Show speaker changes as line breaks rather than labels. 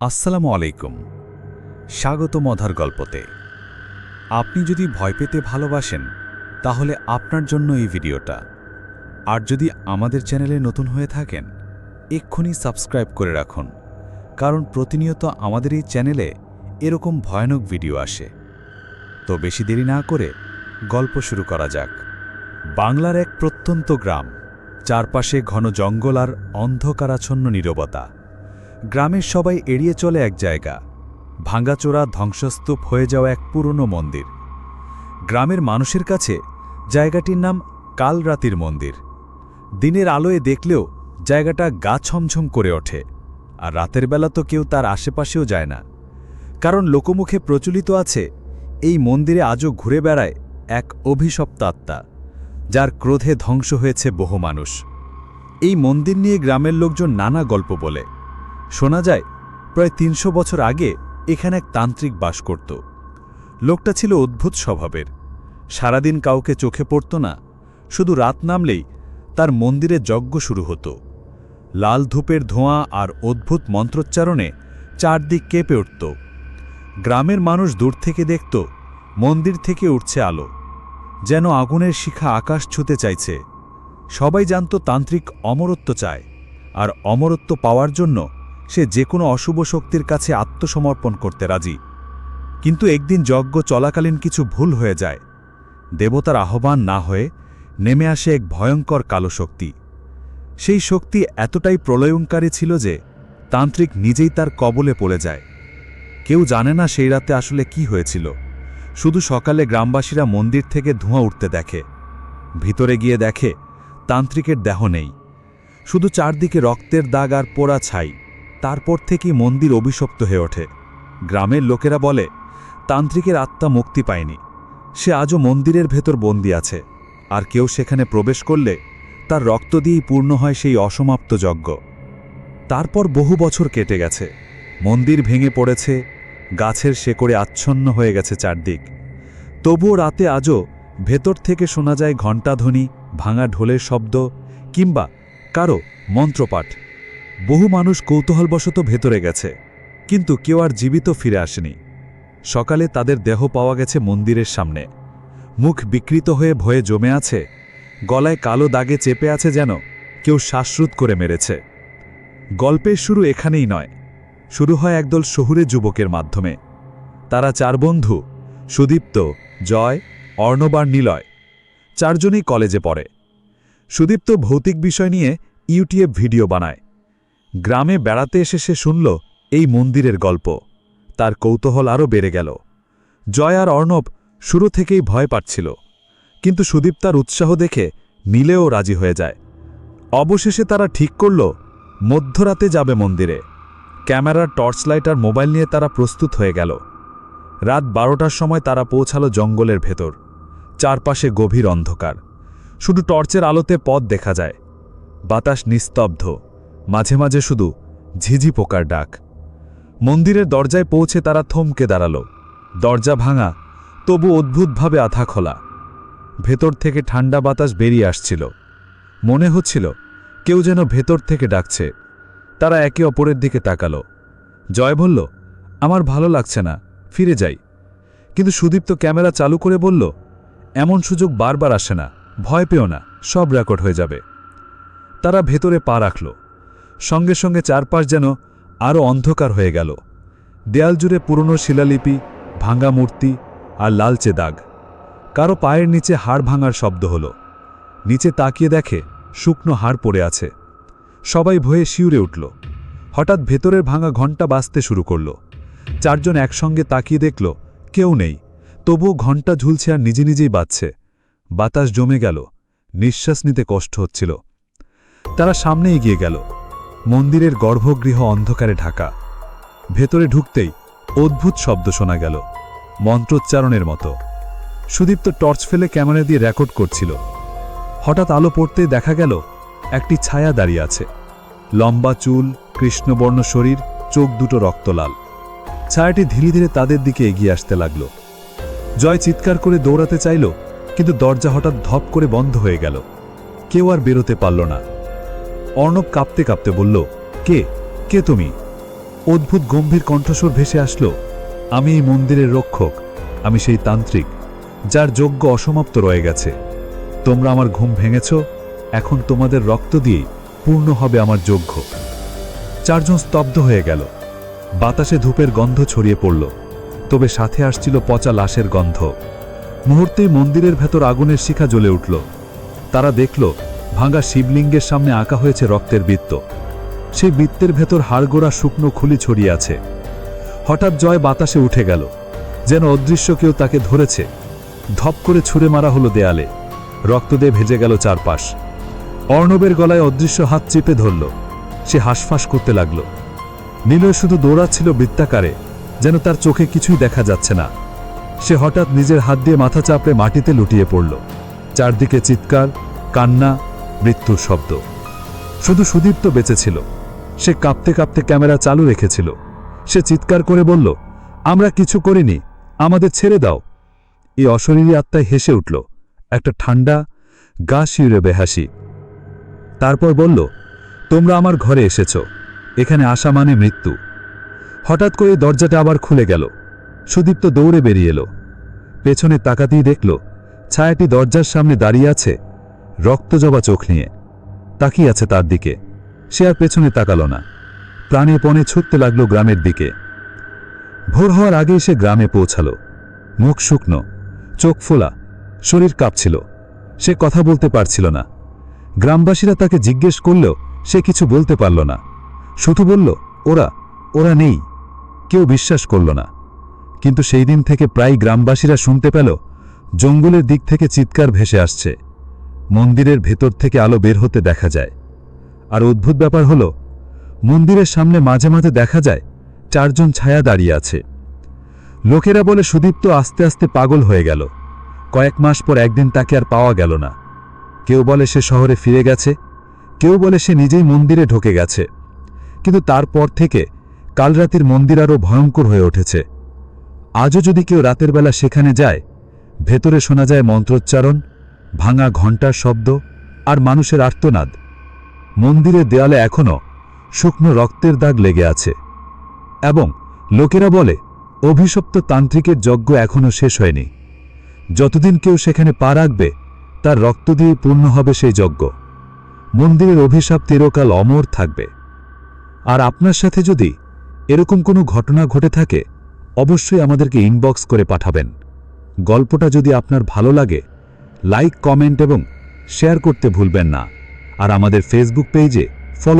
আসসালামু আলাইকুম। স্বাগত মধার গল্পতে। আপনি যদি ভয় পেতে ভালোবাসেন, তাহলে আপনার জন্য এই ভিডিওটা। আর যদি আমাদের চ্যানেলে নতুন হয়ে থাকেন, এক্ষুনি সাবস্ক্রাইব করে রাখুন, কারণ প্রতিনিয়ত আমাদের এই চ্যানেলে এরকম ভয়ানক ভিডিও আসে। তো বেশি দেরি না করে গল্প শুরু করা যাক। বাংলার এক প্রত্যন্ত গ্রাম, চারপাশে ঘন জঙ্গল আর অন্ধকারাচ্ছন্ন নীরবতা। গ্রামের সবাই এড়িয়ে চলে এক জায়গা। ভাঙ্গাচোরা ধ্বংসস্তূপ হয়ে যাওয়া এক পুরনো মন্দির। গ্রামের মানুষের কাছে জায়গাটির নাম কালরাতির মন্দির। দিনের আলোয় দেখলেও জায়গাটা গা ছমছম করে ওঠে, আর রাতের বেলা তো কেউ তার আশেপাশেও যায় না। কারণ লোকমুখে প্রচলিত আছে, এই মন্দিরে আজও ঘুরে বেড়ায় এক অভিশপ্ত আত্মা, যার ক্রোধে ধ্বংস হয়েছে বহু মানুষ। এই মন্দির নিয়ে গ্রামের লোকজন নানা গল্প বলে। শোনা যায়, প্রায় তিনশো বছর আগে এখানে এক তান্ত্রিক বাস করত। লোকটা ছিল অদ্ভুত স্বভাবের। সারাদিন কাউকে চোখে পড়ত না, শুধু রাত নামলেই তার মন্দিরে যজ্ঞ শুরু হতো। লাল ধূপের ধোঁয়া আর অদ্ভুত মন্ত্রোচ্চারণে চারদিক কেঁপে উঠত। গ্রামের মানুষ দূর থেকে দেখত, মন্দির থেকে উঠছে আলো। যেন আগুনের শিখা আকাশ ছুতে চাইছে। সবাই জানত তান্ত্রিক অমরত্ব চায়, আর অমরত্ব পাওয়ার জন্য সে যে কোনো অশুভ শক্তির কাছে আত্মসমর্পণ করতে রাজি। কিন্তু একদিন যজ্ঞ চলাকালীন কিছু ভুল হয়ে যায়। দেবতার আহ্বান না হয়ে নেমে আসে এক ভয়ঙ্কর কালো শক্তি। সেই শক্তি এতটাই প্রলয়ঙ্কারী ছিল যে তান্ত্রিক নিজেই তার কবলে পড়ে যায়। কেউ জানে না সেই রাতে আসলে কি হয়েছিল। শুধু সকালে গ্রামবাসীরা মন্দির থেকে ধোঁয়া উঠতে দেখে। ভিতরে গিয়ে দেখে, তান্ত্রিকের দেহ নেই। শুধু চারদিকে রক্তের দাগ আর পোড়া ছাই। তারপর থেকেই মন্দির অভিশপ্ত হয়ে ওঠে। গ্রামের লোকেরা বলে, তান্ত্রিকের আত্মা মুক্তি পায়নি। সে আজও মন্দিরের ভেতর বন্দি আছে। আর কেউ সেখানে প্রবেশ করলে তার রক্ত দিয়েই পূর্ণ হয় সেই অসমাপ্ত যজ্ঞ। তারপর বহু বছর কেটে গেছে। মন্দির ভেঙে পড়েছে, গাছের শেকড়ে আচ্ছন্ন হয়ে গেছে চারদিক। তবুও রাতে আজও ভেতর থেকে শোনা যায় ঘণ্টাধ্বনি, ভাঙা ঢোলের শব্দ কিংবা কারও মন্ত্রপাঠ। বহু মানুষ কৌতূহলবশত ভেতরে গেছে, কিন্তু কেউ আর জীবিত ফিরে আসেনি। সকালে তাদের দেহ পাওয়া গেছে মন্দিরের সামনে। মুখ বিকৃত হয়ে ভয়ে জমে আছে, গলায় কালো দাগে চেপে আছে যেন কেউ শ্বাসরুত করে মেরেছে। গল্পের শুরু এখানেই নয়, শুরু হয় একদল শহুরে যুবকের মাধ্যমে। তারা চার বন্ধু, সুদীপ্ত, জয় অর্ণবার নিলয়। চারজনই কলেজে পড়ে। সুদীপ্ত ভৌতিক বিষয় নিয়ে ইউটিউব ভিডিও বানায়। গ্রামে বেড়াতে এসে সে শুনল এই মন্দিরের গল্প। তার কৌতূহল আরও বেড়ে গেল। জয় আর অর্ণব শুরু থেকেই ভয় পাচ্ছিল। কিন্তু সুদীপ তার উৎসাহ দেখে নীলেও রাজি হয়ে যায়। অবশেষে তারা ঠিক করল, মধ্যরাতে যাবে মন্দিরে। ক্যামেরার টর্চ লাইট আর মোবাইল নিয়ে তারা প্রস্তুত হয়ে গেল। রাত বারোটার সময় তারা পৌঁছালো জঙ্গলের ভেতর। চারপাশে গভীর অন্ধকার। শুধু টর্চের আলোতে পথ দেখা যায়। বাতাস নিস্তব্ধ। মাঝে মাঝে শুধু ঝিঝি পোকার ডাক। মন্দিরের দরজায় পৌঁছে তারা থমকে দাঁড়াল। দরজা ভাঙা, তবু অদ্ভুতভাবে আধা খোলা। ভেতর থেকে ঠান্ডা বাতাস বেরিয়ে আসছিল। মনে হচ্ছিল কেউ যেন ভেতর থেকে ডাকছে। তারা একে অপরের দিকে তাকালো। জয় বলল, আমার ভালো লাগছে না, ফিরে যাই। কিন্তু সুদীপ্ত ক্যামেরা চালু করে বলল, এমন সুযোগ বারবার আসে না, ভয় পেও না, সব রেকর্ড হয়ে যাবে। তারা ভেতরে পা রাখল। সঙ্গে সঙ্গে চারপাশ যেন আরও অন্ধকার হয়ে গেল। দেয়াল জুড়ে পুরনো শিলালিপি ভাঙ্গা মূর্তি আর লালচে দাগ। কারও পায়ের নিচে হাড় ভাঙার শব্দ হল। নিচে তাকিয়ে দেখে শুকনো হাড় পড়ে আছে। সবাই ভয়ে শিউরে উঠল। হঠাৎ ভেতরের ভাঙা ঘণ্টা বাজতে শুরু করল। চারজন একসঙ্গে তাকিয়ে দেখল, কেউ নেই। তবুও ঘণ্টা ঝুলছে আর নিজে নিজেই বাজছে। বাতাস জমে গেল। নিঃশ্বাস নিতে কষ্ট হচ্ছিল। তারা সামনে এগিয়ে গেল। মন্দিরের গর্ভগৃহ অন্ধকারে ঢাকা। ভেতরে ঢুকতেই অদ্ভুত শব্দ শোনা গেল, মন্ত্রোচ্চারণের মতো। সুদীপ্ত টর্চ ফেলে ক্যামেরা দিয়ে রেকর্ড করছিল। হঠাৎ আলো পড়তে দেখা গেল, একটি ছায়া দাঁড়িয়ে আছে। লম্বা চুল, কৃষ্ণবর্ণ শরীর, চোখ দুটো রক্তলাল। ছায়াটি ধীরে ধীরে তাদের দিকে এগিয়ে আসতে লাগল। জয় চিৎকার করে দৌড়াতে চাইল, কিন্তু দরজা হঠাৎ ধপ করে বন্ধ হয়ে গেল। কেউ আর বেরোতে পারল না। অর্ণব কাঁপতে কাঁপতে বলল, কে? কে তুমি?
অদ্ভুত গম্ভীর কণ্ঠস্বর ভেসে আসলো, আমি এই মন্দিরের রক্ষক, আমি সেই তান্ত্রিক, যার যজ্ঞ অসমাপ্ত রয়ে গেছে। তোমরা আমার ঘুম ভেঙেছ, এখন তোমাদের রক্ত দিয়েই পূর্ণ হবে আমার যজ্ঞ। চারজন স্তব্ধ হয়ে গেল। বাতাসে ধূপের গন্ধ ছড়িয়ে পড়ল, তবে সাথে আসছিল পচা লাশের গন্ধ। মুহূর্তেই মন্দিরের ভেতর আগুনের শিখা জ্বলে উঠল। তারা দেখল ভাঙা শিবলিঙ্গের সামনে আঁকা হয়েছে রক্তের বৃত্ত। সেই বৃত্তের ভেতর হাড়গোড়া শুকনো খুলি ছড়িয়ে আছে। হঠাৎ জয় বাতাসে উঠে গেল, যেন অদৃশ্য কেউ তাকে ধরেছে। ধপ করে ছুঁড়ে মারা হলো দেয়ালে। রক্ত দিয়ে ভেজে গেল চারপাশ। অর্ণবের গলায় অদৃশ্য হাত চেপে ধরল। সে হাঁসফাঁস করতে লাগল। নীলয় শুধু দৌড়াচ্ছিল বৃত্তাকারে, যেন তার চোখে কিছুই দেখা যাচ্ছে না। সে হঠাৎ নিজের হাত দিয়ে মাথা চাপড়ে মাটিতে লুটিয়ে পড়ল। চারদিকে চিৎকার, কান্না মৃত্যুর শব্দ। শুধু সুদীপ্ত বেঁচেছিল। সে কাঁপতে কাঁপতে ক্যামেরা চালু রেখেছিল। সে চিৎকার করে বলল, আমরা কিছু করিনি, আমাদের ছেড়ে দাও। এই অশরীরী আত্মায় হেসে উঠল, একটা ঠান্ডা গা শিউরে বেহাসি। তারপর বলল, তোমরা আমার ঘরে এসেছ, এখানে আসা মানে মৃত্যু। হঠাৎ করে দরজাটা আবার খুলে গেল। সুদীপ্ত দৌড়ে বেরিয়ে এলো। পেছনে তাকাতেই দেখল, ছায়াটি দরজার সামনে দাঁড়িয়ে আছে। রক্তজবা চোখ নিয়ে। তাকিয়ে আছে তার দিকে। সে আর পেছনে তাকাল না। প্রাণে পণে ছুটতে লাগল গ্রামের দিকে। ভোর হওয়ার আগেই সে গ্রামে পৌঁছালো। মুখ শুকনো, চোখ ফোলা, শরীর কাঁপছিল। সে কথা বলতে পারছিল না। গ্রামবাসীরা তাকে জিজ্ঞেস করলেও সে কিছু বলতে পারল না। শুধু বলল, ওরা ওরা নেই। কেউ বিশ্বাস করল না। কিন্তু সেই দিন থেকে প্রায় গ্রামবাসীরা শুনতে পেল, জঙ্গলের দিক থেকে চিৎকার ভেসে আসছে। মন্দিরের ভেতর থেকে আলো বের হতে দেখা যায়। আর অদ্ভুত ব্যাপার হল, মন্দিরের সামনে মাঝে মাঝে দেখা যায় চারজন ছায়া দাঁড়িয়ে আছে। লোকেরা বলে সুদীপ্ত আস্তে আস্তে পাগল হয়ে গেল। কয়েক মাস পর একদিন তাকে আর পাওয়া গেল না। কেউ বলে সে শহরে ফিরে গেছে, কেউ বলে সে নিজেই মন্দিরে ঢোকে গেছে। কিন্তু তারপর থেকে কাল রাতের মন্দির আরও ভয়ঙ্কর হয়ে উঠেছে। আজও যদি কেউ রাতের বেলা সেখানে যায়, ভেতরে শোনা যায় মন্ত্রোচ্চারণ ভাঙা ঘণ্টার শব্দ আর মানুষের আর্তনাদ। মন্দিরের দেয়ালে এখনও শুকনো রক্তের দাগ লেগে আছে। এবং লোকেরা বলে, অভিশপ্ত তান্ত্রিকের যজ্ঞ এখনও শেষ হয়নি। যতদিন কেউ সেখানে পা রাখবে, তার রক্ত দিয়ে পূর্ণ হবে সেই যজ্ঞ। মন্দিরের অভিশাপ চিরকাল অমর থাকবে। আর আপনার সাথে যদি এরকম কোনো ঘটনা ঘটে থাকে, অবশ্যই আমাদেরকে ইনবক্স করে পাঠাবেন। গল্পটা যদি আপনার ভালো লাগে লাইক কমেন্ট এবং শেয়ার করতে ভুলবেন না। আর আমাদের ফেসবুক পেজে ফলো